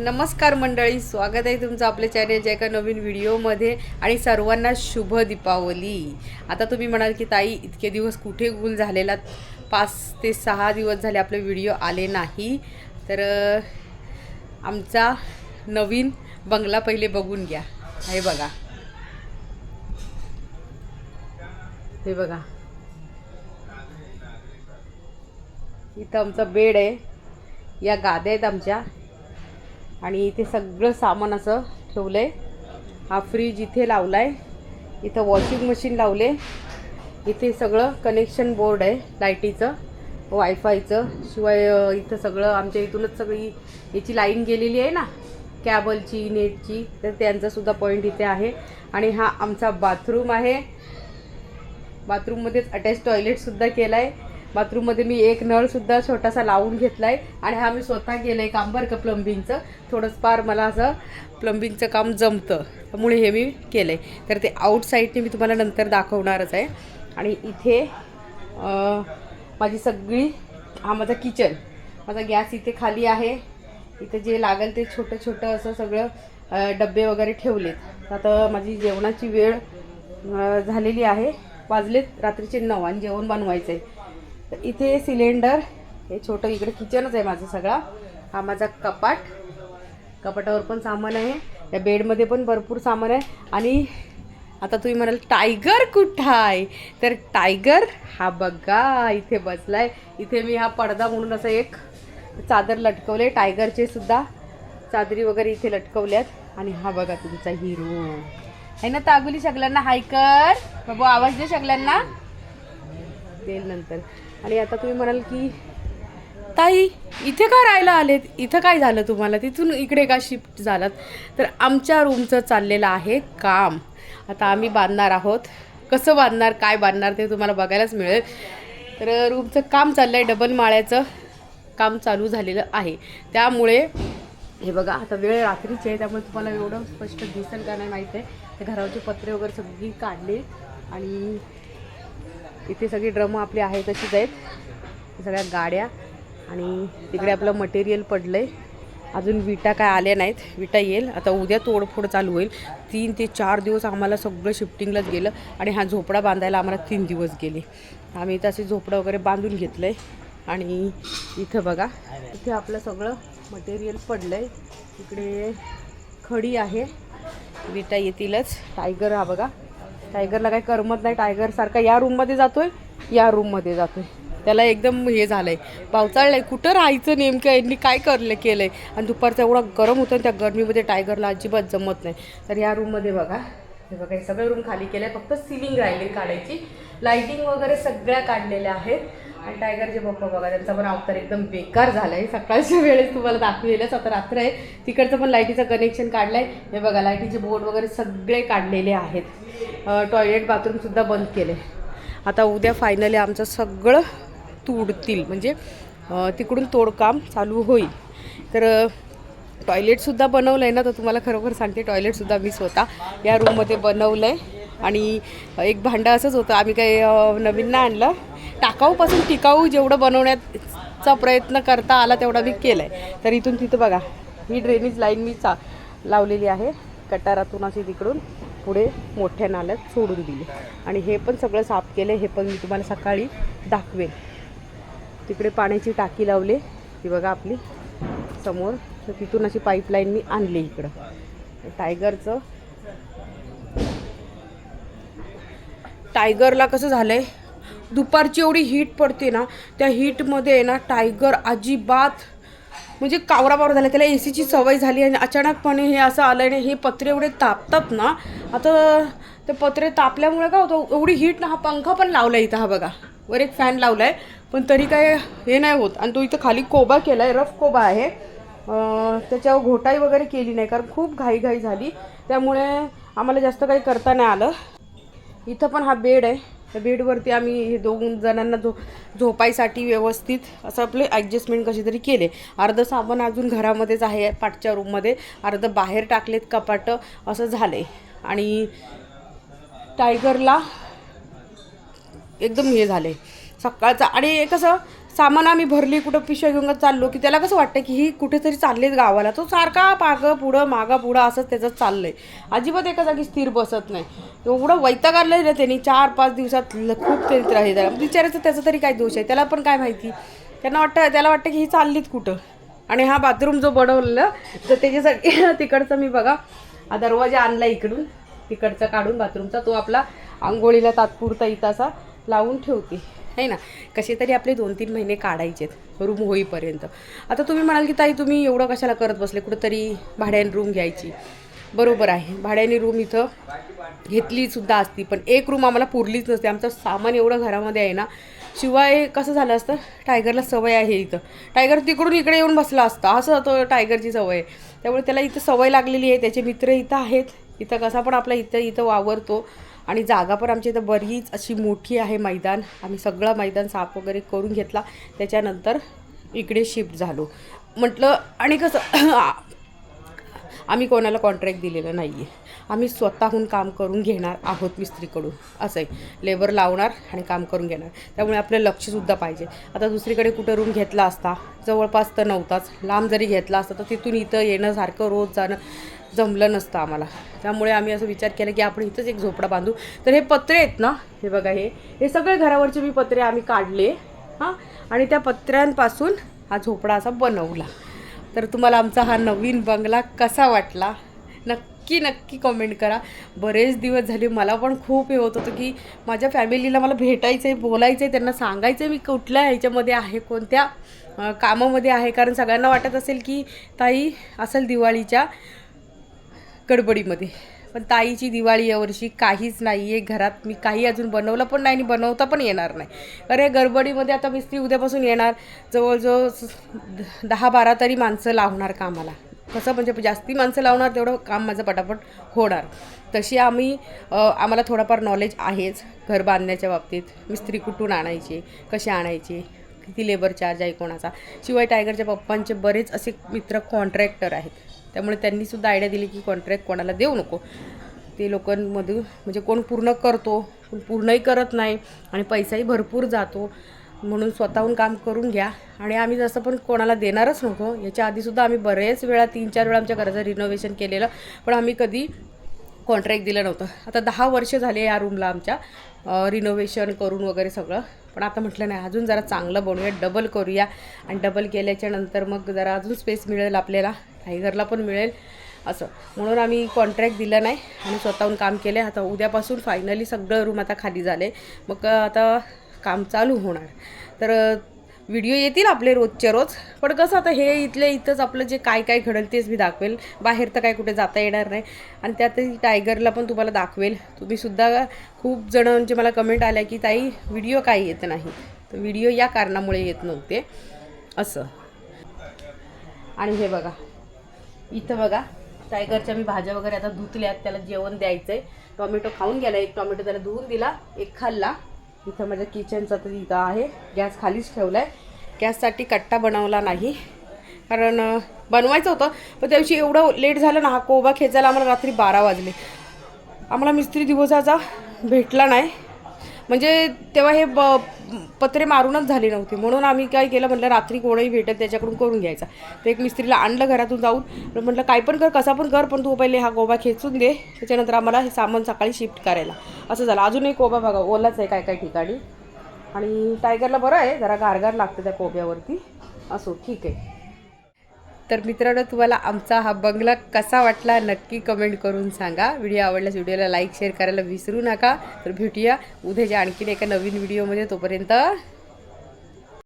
नमस्कार मंडळी स्वागत आहे तुमचं आपल्या चॅनलच्या एका नवीन व्हिडिओमध्ये आणि सर्वांना शुभ दीपावली. आता तुम्ही म्हणाल की ताई इतके दिवस कुठे गुल झालेला? पाच ते सहा दिवस झाले आपले व्हिडिओ आले नाही. तर आमचा नवीन बंगला पहिले बघून घ्या. हे बघा. हे बघा. इथं आमचा बेड आहे. या गाद्या आहेत आमच्या. आणि इथे सगळं सामान असं ठेवलं आहे हा फ्रीज इथे लावला आहे इथं वॉशिंग मशीन लावले. इथे सगळं कनेक्शन बोर्ड आहे लाईटीचं वायफायचं शिवाय इथं सगळं आमच्या इथूनच सगळी याची लाईन गेलेली आहे ना कॅबलची नेटची तर त्यांचासुद्धा पॉईंट इथे आहे. आणि हा आमचा बाथरूम आहे. बाथरूममध्येच अटॅच टॉयलेटसुद्धा केला आहे बाथरूममध्ये मी एक नळसुद्धा छोटासा लावून घेतला आहे आणि हा मी स्वतः केलं आहे काम बरं का प्लंबिंगचं थोडंच फार मला असं प्लंबिंगचं काम जमतं. त्यामुळे हे मी केलं आहे तर ते आउटसाईडने मी तुम्हाला नंतर दाखवणारच आहे. आणि इथे माझी सगळी हा माझा किचन माझा गॅस इथे खाली आहे. इथे जे लागेल ते छोटं छोटं असं सगळं डबे वगैरे ठेवलेत. आता माझी जेवणाची वेळ झालेली आहे. वाजलेत रात्रीचे नऊ आणि जेवण बनवायचं आहे तर इथे सिलेंडर हे छोटं इकडे किचनच आहे माझं सगळा. हा माझा कपाट. कपाटावर पण सामान आहे. या बेडमध्ये पण भरपूर सामान आहे. आणि आता तुम्ही म्हणाल टायगर कुठं आहे? तर टायगर हा बघा इथे बसलाय. इथे मी हा पडदा म्हणून असं एक चादर लटकवले टायगरचे सुद्धा. चादरी वगैरे इथे लटकवल्यात. आणि हा बघा तुमचा हिरो. आहे ना तागुली सगळ्यांना? हायकर बाबू आवाज दे सगळ्यांना. देईल नंतर. आणि आता तुम्ही म्हणाल की ताई इथे का राहायला आलेत? इथं काय झालं तुम्हाला? तिथून इकडे का शिफ्ट झालात? तर आमच्या रूमचं चाललेलं आहे काम. आता आम्ही बांधणार आहोत. कसं बांधणार काय बांधणार ते तुम्हाला बघायलाच मिळेल. तर रूमचं काम चाललं आहे डबल माळ्याचं काम चालू झालेलं आहे. त्यामुळे हे बघा आता वेळ रात्रीची आहे त्यामुळे तुम्हाला एवढं स्पष्ट दिसेल का नाही माहीत आहे. ते घरावरचे पत्रे वगैरे सगळी काढले आणि इथे सगळी ड्रमं आपली आहेत तशीच आहेत. सगळ्या गाड्या आणि तिकडे आपलं मटेरियल पडलं आहे अजून विटा काय आल्या नाहीत. विटा येईल. आता उद्या तोडफोड चालू होईल. तीन ते चार दिवस आम्हाला सगळं शिफ्टिंगलाच गेलं आणि हा झोपडा बांधायला आम्हाला तीन दिवस गेले. आम्ही इथं असे झोपडं वगैरे बांधून घेतलं आहे आणि इथं बघा इथे आपलं सगळं मटेरियल पडलं आहे इकडे खडी आहे. विटा येतीलच. टायगर हा बघा. टायगरला काही करमत नाही. टायगर सारखा या रूममध्ये जातोय या रूममध्ये जातोय. त्याला एकदम हे झालंय. पावसाळलंय. कुठं राहायचं नेमकं? यांनी काय करलं केलंय? आणि दुपारचं एवढा गरम होतं आणि त्या गरमीमध्ये टायगरला अजिबात जमत नाही. तर या रूममध्ये बघा. हे बघा हे सगळे रूम खाली केले फक्त सिलिंग राहिली काढायची. लाईटिंग वगैरे सगळ्या काढलेल्या आहेत. आणि टायगरचे पप्पा बघा त्यांचा पण अवतार एकदम बेकार झाला आहे सकाळच्या वेळेस तुम्हाला दाखवेलच आता रात्र आहे. तिकडचं पण लाईटीचं कनेक्शन काढलं आहे हे बघा लाईटीचे बोर्ड वगैरे सगळे काढलेले आहेत. टॉयलेट बाथरूमसुद्धा बंद केले आता उद्या फायनली आमचं सगळं तुडतील. म्हणजे तिकडून तोडकाम चालू होईल. तर टॉयलेटसुद्धा बनवलं आहे ना तर तुम्हाला खरोखर सांगते टॉयलेटसुद्धा मी स्वतः या रूममध्ये बनवलं आहे आणि एक भांडं असंच होतं. आम्ही काही नवीन नाही आणलं. टाकाऊपासून टिकाऊ जेवढं बनवण्याचा प्रयत्न करता आला तेवढा मी केला आहे तर इथून तिथं बघा ही ड्रेनेज लाईन मी चा लावलेली आहे. कटारातून अशी तिकडून. पुढे मोठ्या नाल्यात सोडून दिली. आणि हे पण सगळं साफ केलं हे पण मी तुम्हाला सकाळी दाखवेन. तिकडे पाण्याची टाकी लावली. ती बघा आपली समोर. तर तिथून अशी पाईपलाईन मी आणली इकडं. टायगरचं. टायगरला कसं झालं आहे दुपारची एवढी हीट पडते ना त्या हीटमध्ये आहे ना टायगर अजिबात म्हणजे कावराबावर झाला त्याला ए सीची सवय झाली आणि अचानकपणे हे असं आलं आणि हे पत्रे एवढे तापतात ना आता ते पत्रे तापल्यामुळे काय होतं एवढी हीट ना हा पंखा पण लावला इथं हा बघा. वर एक फॅन लावला आहे पण तरी काय हे नाही होत. आणि तो इथं खाली कोबा केला आहे रफ कोबा आहे. त्याच्यावर घोटाई वगैरे केली नाही कारण खूप घाईघाई झाली. त्यामुळे आम्हाला जास्त काही करता नाही आलं. इथं पण हा बेड आहे. त्या बेडवरती आम्ही हे दोन जणांना झो झोपायसाठी व्यवस्थित असं आपले ॲडजस्टमेंट कशी तरी केले. अर्धं साबण अजून घरामध्येच आहे पाठच्या रूममध्ये अर्धं बाहेर टाकलेत कपाटं असं झालं आहे आणि टायगरला एकदम हे झाले सकाळचं आणि कसं सामान आम्ही भरली कुठं पिशव्या घेऊन चाललो की त्याला कसं वाटतं की ही कुठेतरी चाललीच गावाला. तो सारखा पागं पुढं मागं पुढं असंच त्याचं चाललंय. अजिबात एका जागी स्थिर बसत नाही. एवढं वैताग आलं ना त्यांनी चार पाच दिवसात खूप तरी त्रास आहे त्याला. त्याचा तरी काय दोष आहे? त्याला पण काय माहिती? त्यांना वाटतं त्याला वाटतं की ही चाललीच कुठं? आणि हा बाथरूम जो बनवलेला तर त्याच्यासाठी तिकडचं मी बघा हा दरवाजा आणला इकडून तिकडचा काढून बाथरूमचा तो आपला आंघोळीला तात्पुरता इतासा लावून ठेवते. आहे ना? कसे तरी आपले दोन तीन महिने काढायचेत रूम होईपर्यंत. आता तुम्ही म्हणाल की ताई तुम्ही एवढं कशाला करत बसले? कुठंतरी भाड्याने रूम घ्यायची. बरोबर आहे. भाड्याने रूम इथं घेतली सुद्धा असती पण एक रूम आम्हाला पुरलीच नसते. आमचं सामान एवढं घरामध्ये आहे ना शिवाय कसं झालं असतं? टायगरला सवय आहे इथं. टायगर तिकडून इकडे येऊन बसला असता. असं तो टायगरची सवय. आहे त्यामुळे त्याला इथं सवय लागलेली आहे. त्याचे मित्र इथं आहेत. इथं कसा पण आपला इथं इथं वावरतो. आणि जागा पण आमच्या इथं बरीच अशी मोठी आहे मैदान. आम्ही सगळं मैदान साफ वगैरे करून घेतला. त्याच्यानंतर इकडे शिफ्ट झालो. म्हटलं आणि कसं आम्ही कोणाला कॉन्ट्रॅक्ट दिलेलं नाही आहे आम्ही स्वतःहून काम करून घेणार आहोत मिस्त्रीकडून. असं आहे लेबर लावणार आणि काम करून घेणार. त्यामुळे आपलं लक्षसुद्धा पाहिजे. आता दुसरीकडे कुठं रूम घेतला असता? जवळपास तर नव्हताच. लांब जरी घेतला असता तर तिथून इथं येणं सारखं रोज जाणं. जमलं नसतं आम्हाला. त्यामुळे आम्ही असं विचार केला की आपण इथंच एक झोपडा बांधू. तर हे पत्रे आहेत ना हे बघा हे. हे सगळे घरावरचे मी पत्रे आम्ही काढले हां. आणि त्या पत्र्यांपासून हा झोपडा असा बनवला. तर तुम्हाला आमचा हा नवीन बंगला कसा वाटला? नक्की नक्की कमेंट करा. बरेच दिवस झाले मला पण खूप हे होत होतं की माझ्या फॅमिलीला मला भेटायचं आहे बोलायचं आहे त्यांना सांगायचं आहे मी कुठल्या ह्याच्यामध्ये आहे कोणत्या कामामध्ये आहे. कारण सगळ्यांना वाटत असेल की ताई असेल दिवाळीच्या गडबडीमध्ये. पण ताईची दिवाळी यावर्षी काहीच नाही आहे घरात मी काही अजून बनवलं पण नाही आणि बनवता पण येणार नाही. कारण या गडबडीमध्ये आता मिस्त्री उद्यापासून येणार. जवळजवळ दहा बारा तरी माणसं लावणार कामाला. कसं म्हणजे जास्ती माणसं लावणार तेवढं काम माझं पटापट होणार. तशी आम्ही आम्हाला थोडाफार नॉलेज आहेच घर बांधण्याच्या बाबतीत. मिस्त्री कुठून आणायचे कसे आणायचे किती लेबर चार्ज आहे कोणाचा. शिवाय टायगरच्या पप्पांचे बरेच असे मित्र कॉन्ट्रॅक्टर आहेत. त्यामुळे त्यांनीसुद्धा आयडिया दिली की कॉन्ट्रॅक्ट कोणाला देऊ नको. ते लोकांमधून म्हणजे कोण पूर्ण करतो कोण पूर्णही करत नाही आणि पैसाही भरपूर जातो. म्हणून स्वतःहून काम करून घ्या. आणि आम्ही जसं पण कोणाला देणारच नको याच्या आधीसुद्धा आम्ही बरेच वेळा तीन चार वेळा आमच्या घराचं रिनोव्हेशन केलेलं पण आम्ही कधी कॉन्ट्रॅक्ट दिलं नव्हतं. आता दहा वर्ष झाले या रूमला आमच्या रिनोव्हेशन करून वगैरे सगळं. पण आता म्हटलं नाही अजून जरा चांगलं बनवूया डबल करूया. आणि डबल केल्याच्यानंतर मग जरा अजून स्पेस मिळेल आपल्याला. टायगरला पण मिळेल असं. म्हणून आम्ही कॉन्ट्रॅक्ट दिलं नाही आणि स्वतःहून काम केलं आता उद्यापासून फायनली सगळं रूम आता खाली झाले. मग आता काम चालू होणार. तर व्हिडिओ येतील आपले रोजच्या रोज. पण कसं आता हे इथले इथंच आपलं जे काय काय घडेल तेच मी दाखवेल. बाहेर तर काय कुठे जाता येणार नाही. आणि त्यातही टायगरला पण तुम्हाला दाखवेल. तुम्हीसुद्धा खूप जणांचे म्हणजे मला कमेंट आल्या की ताई व्हिडिओ काय येत नाही? तर व्हिडिओ या कारणामुळे येत नव्हते. असं. आणि हे बघा. इथं बघा. टायगरच्या मी भाज्या वगैरे आता धुतल्यात त्याला जेवण द्यायचं आहे टॉमॅटो खाऊन गेला एक टॉमॅटो त्याला धुवून दिला एक खाल्ला. इथं माझ्या किचनचा तर इथं आहे. गॅस खालीच ठेवला आहे गॅससाठी कट्टा बनवला नाही. कारण बनवायचं होतं पण त्या दिवशी एवढं लेट झालं ना हा कोबा खेचायला आम्हाला रात्री बारा वाजले. आम्हाला मिस्त्री दिवसाचा भेटला नाही. म्हणजे तेव्हा हे ब पत्रे मारूनच झाली नव्हती. म्हणून आम्ही काय केलं म्हटलं रात्री कोणही भेटत त्याच्याकडून करून घ्यायचा. तर एक मिस्त्रीला आणलं घरातून जाऊन. म्हटलं काय पण कर कसा पण कर पण तू पहिले हा गोबा खेचून दे. त्याच्यानंतर आम्हाला हे सामान सकाळी शिफ्ट करायला. असं झालं. अजूनही कोबा बघा ओलाच आहे काय काय ठिकाणी. आणि टायगरला बरं आहे जरा गारगार लागतं त्या कोब्यावरती. असो ठीक आहे. तर मित्रांनो तुम्हाला आमचा हा बंगला कसा वाटला नक्की कमेंट करून सांगा. व्हिडिओ आवडल्यास व्हिडिओला लाईक शेअर करायला विसरू नका. तर भेटूया उद्याच्या आणखीन एका नवीन व्हिडिओमध्ये तोपर्यंत